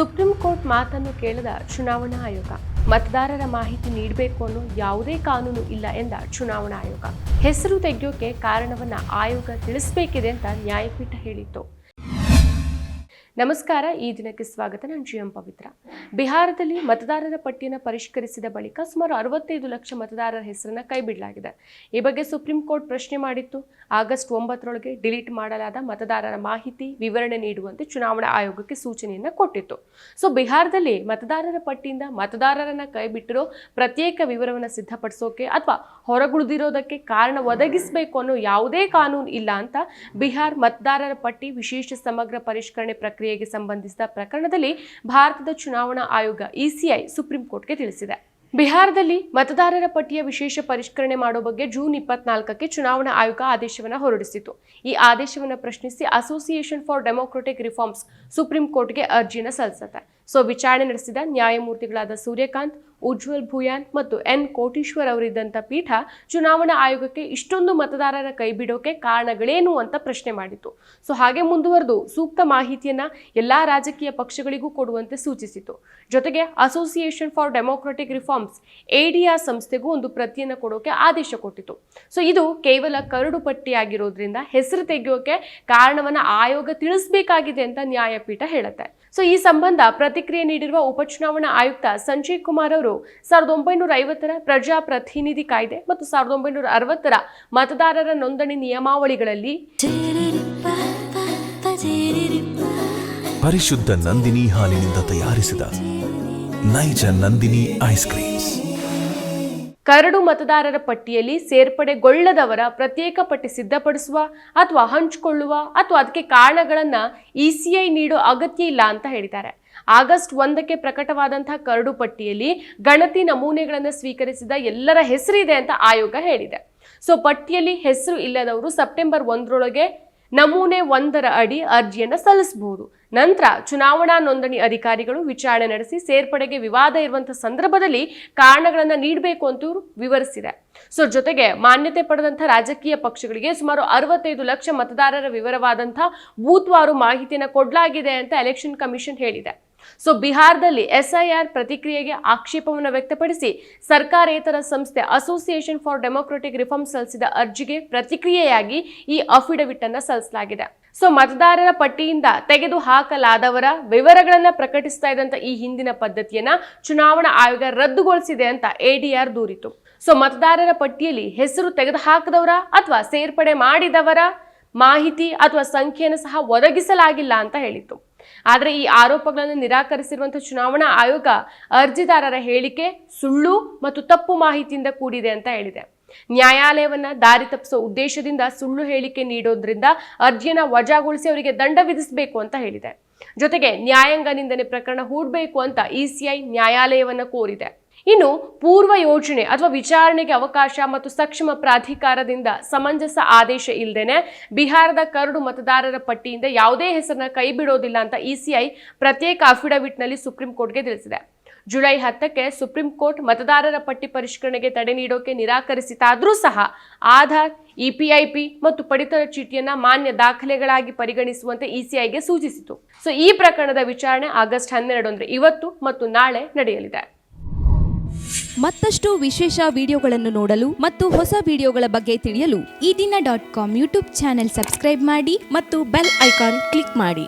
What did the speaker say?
Supreme court ಮಾತನ್ನು ಕೇಳದ ಚುನಾವಣಾ ಆಯೋಗ, ಮತದಾರರ ಮಾಹಿತಿ ನೀಡಬೇಕು ಅನ್ನೋ ಯಾವುದೇ ಕಾನೂನು ಇಲ್ಲ ಎಂದ ಚುನಾವಣಾ ಆಯೋಗ. ಹೆಸರು ತೆಗೆಯೋಕೆ ಕಾರಣವನ್ನ ಆಯೋಗ ತಿಳಿಸಬೇಕಿದೆ ಅಂತ ನ್ಯಾಯಪೀಠ ಹೇಳಿತ್ತು. ನಮಸ್ಕಾರ, ಈ ದಿನಕ್ಕೆ ಸ್ವಾಗತ. ನಾನು ಜಿ ಎಂ ಪವಿತ್ರ. ಬಿಹಾರದಲ್ಲಿ ಮತದಾರರ ಪಟ್ಟಿಯನ್ನು ಪರಿಷ್ಕರಿಸಿದ ಬಳಿಕ ಸುಮಾರು ಅರವತ್ತೈದು ಲಕ್ಷ ಮತದಾರರ ಹೆಸರನ್ನು ಕೈಬಿಡಲಾಗಿದೆ. ಈ ಬಗ್ಗೆ ಸುಪ್ರೀಂ ಕೋರ್ಟ್ ಪ್ರಶ್ನೆ ಮಾಡಿತ್ತು. ಆಗಸ್ಟ್ ಒಂಬತ್ತರೊಳಗೆ ಡಿಲೀಟ್ ಮಾಡಲಾದ ಮತದಾರರ ಮಾಹಿತಿ, ವಿವರಣೆ ನೀಡುವಂತೆ ಚುನಾವಣಾ ಆಯೋಗಕ್ಕೆ ಸೂಚನೆಯನ್ನ ಕೊಟ್ಟಿತ್ತು. ಸೊ, ಬಿಹಾರದಲ್ಲಿ ಮತದಾರರ ಪಟ್ಟಿಯಿಂದ ಮತದಾರರನ್ನ ಕೈಬಿಟ್ಟಿರೋ ಪ್ರತ್ಯೇಕ ವಿವರವನ್ನು ಸಿದ್ಧಪಡಿಸೋಕೆ ಅಥವಾ ಹೊರಗುಳಿದಿರೋದಕ್ಕೆ ಕಾರಣ ಒದಗಿಸಬೇಕು ಅನ್ನೋ ಯಾವುದೇ ಕಾನೂನು ಇಲ್ಲ ಅಂತ ಬಿಹಾರ್ ಮತದಾರರ ಪಟ್ಟಿ ವಿಶೇಷ ಸಮಗ್ರ ಪರಿಷ್ಕರಣೆ ಪ್ರಕ್ರಿಯೆಗೆ ಸಂಬಂಧಿಸಿದ ಪ್ರಕರಣದಲ್ಲಿ ಭಾರತದ ಚುನಾವಣಾ ಆಯೋಗ ಇಸಿಐ ಸುಪ್ರೀಂ ಕೋರ್ಟ್ಗೆ ತಿಳಿಸಿದೆ. ಬಿಹಾರದಲ್ಲಿ ಮತದಾರರ ಪಟ್ಟಿಯ ವಿಶೇಷ ಪರಿಷ್ಕರಣೆ ಮಾಡುವ ಬಗ್ಗೆ ಜೂನ್ ಇಪ್ಪತ್ನಾಲ್ಕಕ್ಕೆ ಚುನಾವಣಾ ಆಯೋಗ ಆದೇಶವನ್ನು ಹೊರಡಿಸಿತು ಈ ಆದೇಶವನ್ನು ಪ್ರಶ್ನಿಸಿ Association for Democratic Reforms Supreme ಕೋರ್ಟ್ಗೆ ಅರ್ಜಿಯನ್ನು ಸಲ್ಲಿಸುತ್ತೆ. ಸೊ, ವಿಚಾರಣೆ ನಡೆಸಿದ ನ್ಯಾಯಮೂರ್ತಿಗಳಾದ ಸೂರ್ಯಕಾಂತ್ ಉಜ್ವಲ್ ಭೂಯಾನ್ ಮತ್ತು ಎನ್ ಕೋಟೀಶ್ವರ್ ಅವರಿದ್ದಂಥ ಪೀಠ ಚುನಾವಣಾ ಆಯೋಗಕ್ಕೆ ಇಷ್ಟೊಂದು ಮತದಾರರ ಕೈ ಬಿಡೋಕೆ ಕಾರಣಗಳೇನು ಅಂತ ಪ್ರಶ್ನೆ ಮಾಡಿತು ಸೊ ಹಾಗೆ ಮುಂದುವರೆದು ಸೂಕ್ತ ಮಾಹಿತಿಯನ್ನ ಎಲ್ಲಾ ರಾಜಕೀಯ ಪಕ್ಷಗಳಿಗೂ ಕೊಡುವಂತೆ ಸೂಚಿಸಿತು ಜೊತೆಗೆ Association for Democratic Reforms ADR ಸಂಸ್ಥೆಗೂ ಒಂದು ಪ್ರತಿಯನ್ನು ಕೊಡೋಕೆ ಆದೇಶ ಕೊಟ್ಟಿತು ಸೊ ಇದು ಕೇವಲ ಕರಡು ಪಟ್ಟಿಯಾಗಿರೋದ್ರಿಂದ ಹೆಸರು ತೆಗೆಯೋಕೆ ಕಾರಣವನ್ನ ಆಯೋಗ ತಿಳಿಸಬೇಕಾಗಿದೆ ಅಂತ ನ್ಯಾಯಪೀಠ ಹೇಳುತ್ತೆ. ಸೊ ಈ ಸಂಬಂಧ ಪ್ರತಿಕ್ರಿಯೆ ನೀಡಿರುವ ಉಪಚುನಾವಣಾ ಆಯುಕ್ತ ಸಂಜಯ್ ಕುಮಾರ್ ಅವರು ಸಾವಿರದ ಒಂಬೈನೂರ ಐವತ್ತರ ಪ್ರಜಾಪ್ರತಿನಿಧಿ ಕಾಯ್ದೆ ಮತ್ತು ಸಾವಿರದ ಒಂಬೈನೂರ ಅರವತ್ತರ ಮತದಾರರ ನೋಂದಣಿ ನಿಯಮಾವಳಿಗಳಲ್ಲಿ ಪರಿಶುದ್ಧ ನಂದಿನಿ ಹಾಲಿನಿಂದ ತಯಾರಿಸಿದ ನೈಜ ನಂದಿನಿ ಐಸ್ ಕ್ರೀಮ್ಸ್. ಕರಡು ಮತದಾರರ ಪಟ್ಟಿಯಲ್ಲಿ ಸೇರ್ಪಡೆಗೊಳ್ಳದವರ ಪ್ರತ್ಯೇಕ ಪಟ್ಟಿ ಸಿದ್ಧಪಡಿಸುವ ಅಥವಾ ಹಂಚಿಕೊಳ್ಳುವ ಅಥವಾ ಅದಕ್ಕೆ ಕಾರಣಗಳನ್ನ ಇಸಿಐ ನೀಡೋ ಅಗತ್ಯ ಇಲ್ಲ ಅಂತ ಹೇಳಿದ್ದಾರೆ. ಆಗಸ್ಟ್ ಒಂದಕ್ಕೆ ಪ್ರಕಟವಾದಂತಹ ಕರಡು ಪಟ್ಟಿಯಲ್ಲಿ ಗಣತಿ ನಮೂನೆಗಳನ್ನು ಸ್ವೀಕರಿಸಿದ ಎಲ್ಲರ ಹೆಸರಿದೆ ಅಂತ ಆಯೋಗ ಹೇಳಿದೆ. ಸೊ ಪಟ್ಟಿಯಲ್ಲಿ ಹೆಸರು ಇಲ್ಲದವರು ಸೆಪ್ಟೆಂಬರ್ ಒಂದರೊಳಗೆ ನಮೂನೆ ಒಂದರ ಅಡಿ ಅರ್ಜಿಯನ್ನು ಸಲ್ಲಿಸಬಹುದು. ನಂತರ ಚುನಾವಣಾ ನೋಂದಣಿ ಅಧಿಕಾರಿಗಳು ವಿಚಾರಣೆ ನಡೆಸಿ ಸೇರ್ಪಡೆಗೆ ವಿವಾದ ಇರುವಂತಹ ಸಂದರ್ಭದಲ್ಲಿ ಕಾರಣಗಳನ್ನು ನೀಡಬೇಕು ಅಂತ ವಿವರಿಸಿದೆ. ಸೊ ಜೊತೆಗೆ ಮಾನ್ಯತೆ ಪಡೆದಂತಹ ರಾಜಕೀಯ ಪಕ್ಷಗಳಿಗೆ ಸುಮಾರು ಅರವತ್ತೈದು ಲಕ್ಷ ಮತದಾರರ ವಿವರವಾದಂತಹ ಬೂತ್ವಾರು ಮಾಹಿತಿಯನ್ನು ಕೊಡಲಾಗಿದೆ ಅಂತ ಎಲೆಕ್ಷನ್ ಕಮಿಷನ್ ಹೇಳಿದೆ. ಸೊ ಬಿಹಾರದಲ್ಲಿ ಎಸ್ಐಆರ್ ಪ್ರತಿಕ್ರಿಯೆಗೆ ಆಕ್ಷೇಪವನ್ನು ವ್ಯಕ್ತಪಡಿಸಿ ಸರ್ಕಾರೇತರ ಸಂಸ್ಥೆ ಅಸೋಸಿಯೇಷನ್ ಫಾರ್ ಡೆಮೋಕ್ರೆಟಿಕ್ ರಿಫಾರ್ಮ್ ಸಲ್ಲಿಸಿದ ಅರ್ಜಿಗೆ ಪ್ರತಿಕ್ರಿಯೆಯಾಗಿ ಈ ಅಫಿಡವಿಟ್ ಅನ್ನು ಸಲ್ಲಿಸಲಾಗಿದೆ. ಸೊ ಮತದಾರರ ಪಟ್ಟಿಯಿಂದ ತೆಗೆದು ಹಾಕಲಾದವರ ವಿವರಗಳನ್ನು ಪ್ರಕಟಿಸ್ತಾ ಇದ್ದಂಥ ಈ ಹಿಂದಿನ ಪದ್ಧತಿಯನ್ನ ಚುನಾವಣಾ ಆಯೋಗ ರದ್ದುಗೊಳಿಸಿದೆ ಅಂತ ಎಡಿಆರ್ ದೂರಿತು. ಸೊ ಮತದಾರರ ಪಟ್ಟಿಯಲ್ಲಿ ಹೆಸರು ತೆಗೆದು ಹಾಕದವರ ಅಥವಾ ಸೇರ್ಪಡೆ ಮಾಡಿದವರ ಮಾಹಿತಿ ಅಥವಾ ಸಂಖ್ಯೆಯನ್ನು ಸಹ ಒದಗಿಸಲಾಗಿಲ್ಲ ಅಂತ ಹೇಳಿತ್ತು. ಆದರೆ ಈ ಆರೋಪಗಳನ್ನು ನಿರಾಕರಿಸಿರುವಂತಹ ಚುನಾವಣಾ ಆಯೋಗ ಅರ್ಜಿದಾರರ ಹೇಳಿಕೆ ಸುಳ್ಳು ಮತ್ತು ತಪ್ಪು ಮಾಹಿತಿಯಿಂದ ಕೂಡಿದೆ ಅಂತ ಹೇಳಿದೆ. ನ್ಯಾಯಾಲಯವನ್ನ ದಾರಿ ತಪ್ಪಿಸೋ ಉದ್ದೇಶದಿಂದ ಸುಳ್ಳು ಹೇಳಿಕೆ ನೀಡೋದ್ರಿಂದ ಅರ್ಜಿಯನ್ನ ವಜಾಗೊಳಿಸಿ ಅವರಿಗೆ ದಂಡ ವಿಧಿಸಬೇಕು ಅಂತ ಹೇಳಿದೆ. ಜೊತೆಗೆ ನ್ಯಾಯಾಂಗ ನಿಂದನೆ ಪ್ರಕರಣ ಹೂಡಬೇಕು ಅಂತ ಇಸಿಐ ನ್ಯಾಯಾಲಯವನ್ನ ಕೋರಿದೆ. ಇನ್ನು ಪೂರ್ವ ಯೋಜನೆ ಅಥವಾ ವಿಚಾರಣೆಗೆ ಅವಕಾಶ ಮತ್ತು ಸಕ್ಷಮ ಪ್ರಾಧಿಕಾರದಿಂದ ಸಮಂಜಸ ಆದೇಶ ಇಲ್ಲದೇನೆ ಬಿಹಾರದ ಕರಡು ಮತದಾರರ ಪಟ್ಟಿಯಿಂದ ಯಾವುದೇ ಹೆಸರನ್ನ ಕೈಬಿಡೋದಿಲ್ಲ ಅಂತ ಇಸಿಐ ಪ್ರತ್ಯೇಕ ಅಫಿಡವಿಟ್ನಲ್ಲಿ ಸುಪ್ರೀಂ ಕೋರ್ಟ್ಗೆ ತಿಳಿಸಿದೆ. ಜುಲೈ ಹತ್ತಕ್ಕೆ ಸುಪ್ರೀಂ ಕೋರ್ಟ್ ಮತದಾರರ ಪಟ್ಟಿ ಪರಿಷ್ಕರಣೆಗೆ ತಡೆ ನೀಡೋಕೆ ನಿರಾಕರಿಸಿತಾದರೂ ಸಹ ಆಧಾರ್ ಇಪಿಐಪಿ ಮತ್ತು ಪಡಿತರ ಚೀಟಿಯನ್ನ ಮಾನ್ಯ ದಾಖಲೆಗಳಾಗಿ ಪರಿಗಣಿಸುವಂತೆ ಇಸಿಐಗೆ ಸೂಚಿಸಿತು. ಸೊ ಈ ಪ್ರಕರಣದ ವಿಚಾರಣೆ ಆಗಸ್ಟ್ ಹನ್ನೆರಡು ಅಂದ್ರೆ ಇವತ್ತು ಮತ್ತು ನಾಳೆ ನಡೆಯಲಿದೆ. ಮತ್ತಷ್ಟು ವಿಶೇಷ ವಿಡಿಯೋಗಳನ್ನು ನೋಡಲು ಮತ್ತು ಹೊಸ ವಿಡಿಯೋಗಳ ಬಗ್ಗೆ ತಿಳಿಯಲು Eedina dot com YouTube channel subscribe ಮಾಡಿ ಮತ್ತು ಬೆಲ್ ಐಕಾನ್ ಕ್ಲಿಕ್ ಮಾಡಿ.